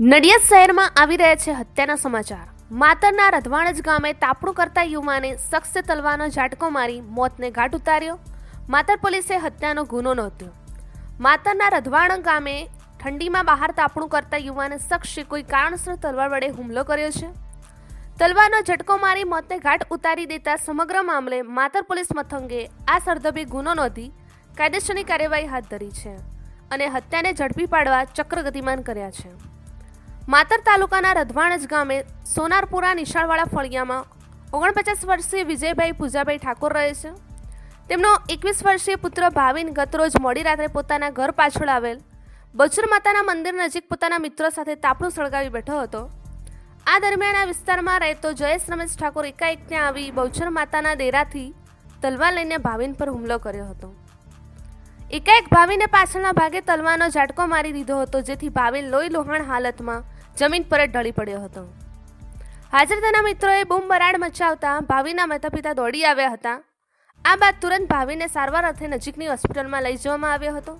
નડિયાદ શહેરમાં આવી રહ્યા છે હત્યાના સમાચાર. માતરના રધવાણજ ગામે તાપણું કરતા યુવાને શખ્સે તલવાનો ઝાટકો મારી મોતને ઘાટ ઉતાર્યો. માતર પોલીસે હત્યાનો ગુનો નોંધ્યો. માતરના રધવાણ ગામે ઠંડીમાં બહાર તાપણું કરતા યુવાને શખ્સે કોઈ કારણસર તલવાર વડે હુમલો કર્યો છે. તલવારનો ઝટકો મારી મોતને ઘાટ ઉતારી દેતા સમગ્ર મામલે માતર પોલીસ મથંગે આ સરદબી ગુનો નોંધી કાયદેસરની કાર્યવાહી હાથ ધરી છે અને હત્યાને ઝડપી પાડવા ચક્ર ગતિમાન કર્યા છે. માતર તાલુકાના રધવાણજ ગામે સોનારપુરા નિશાળવાળા ફળિયામાં ઓગણપચાસ વર્ષીય વિજયભાઈ પૂજાભાઈ ઠાકોર રહે છે. તેમનો એકવીસ વર્ષીય પુત્ર ભાવિન ગતરોજ મોડી રાત્રે પોતાના ઘર પાછળ આવેલ બચુર માતાના મંદિર નજીક પોતાના મિત્રો સાથે તાપણું સળગાવી બેઠો હતો. આ દરમિયાન આ વિસ્તારમાં રહેતો જયેશ રમેશ ઠાકોર એકાએક ત્યાં આવી બહુચર માતાના દેરાથી તલવાર લઈને ભાવિન પર હુમલો કર્યો હતો. એકાએક ભાવિને પાછળના ભાગે તલવાનો ઝાટકો મારી દીધો હતો, જેથી ભાવિન લોહી લોહાણ હાલતમાં જમીન પર જ ઢળી પડ્યો હતો. હાજર તેના મિત્રોએ બૂમ બરાડ મચાવતા ભાવિના માતા પિતા દોડી આવ્યા હતા. આ બાદ તુરંત ભાવિને સારવાર અર્થે નજીકની હોસ્પિટલમાં લઈ જવામાં આવ્યો હતો.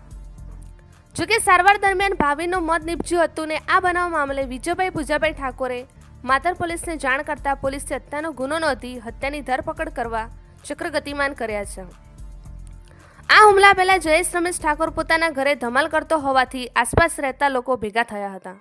જોકે સારવાર દરમિયાન ભાવિનું મોત નીપજ્યું હતું ને આ બનાવ મામલે વિજયભાઈ પૂજાભાઈ ઠાકોરે માતર પોલીસને જાણ કરતા પોલીસે હત્યાનો ગુનો નોંધી હત્યાની ધરપકડ કરવા ચક્ર ગતિમાન કર્યા છે. આ હુમલા પહેલા જયેશ રમેશ ઠાકોર પોતાના ઘરે ધમાલ કરતો હોવાથી આસપાસ રહેતા લોકો ભેગા થયા હતા.